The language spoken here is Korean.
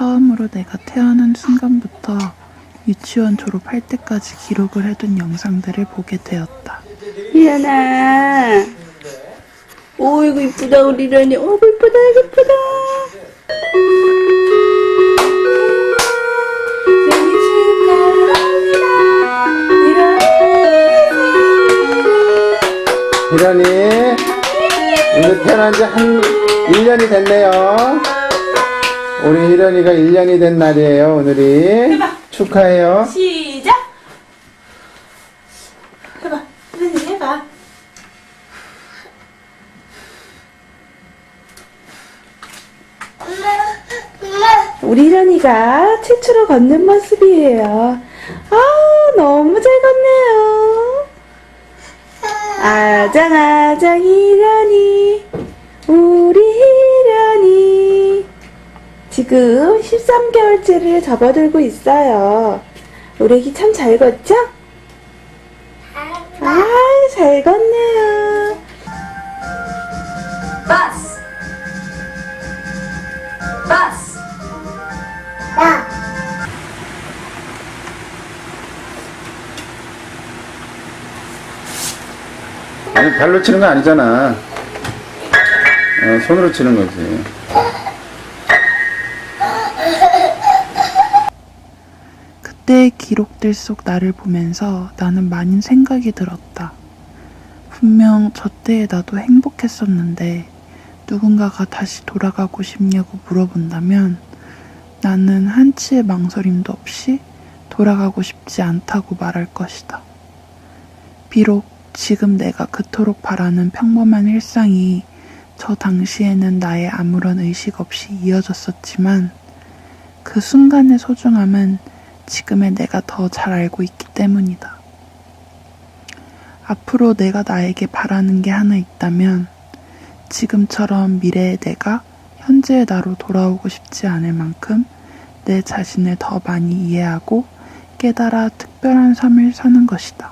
처음으로 내가 태어난 순간부터 유치원 졸업할 때까지 기록을 해둔 영상들을 보게 되었다. 미안아. 오이구 이쁘다 우리 이런이. 오이구 이쁘다 이쁘다. 희란이 오늘 태어난 지 한 1년이 됐네요. 우리 희란이가 1년이 된 날이에요, 오늘이. 축하해요. 시작. 해봐. 이런이 해봐. 우리 희런이가 최초로 걷는 모습이에요. 아, 너무 잘 걷네요. 아장아장 희련이, 우리 희련이. 지금 13개월째를 접어들고 있어요. 우리 애기 참 잘 걷죠? 아, 잘 걷네요. 버스 버스 아니, 발로 치는 거 아니잖아. 어, 손으로 치는 거지. 그때의 기록들 속 나를 보면서 나는 많은 생각이 들었다. 분명 저 때의 나도 행복했었는데 누군가가 다시 돌아가고 싶냐고 물어본다면 나는 한치의 망설임도 없이 돌아가고 싶지 않다고 말할 것이다. 비록 지금 내가 그토록 바라는 평범한 일상이 저 당시에는 나의 아무런 의식 없이 이어졌었지만 그 순간의 소중함은 지금의 내가 더 잘 알고 있기 때문이다. 앞으로 내가 나에게 바라는 게 하나 있다면 지금처럼 미래의 내가 현재의 나로 돌아오고 싶지 않을 만큼 내 자신을 더 많이 이해하고 깨달아 특별한 삶을 사는 것이다.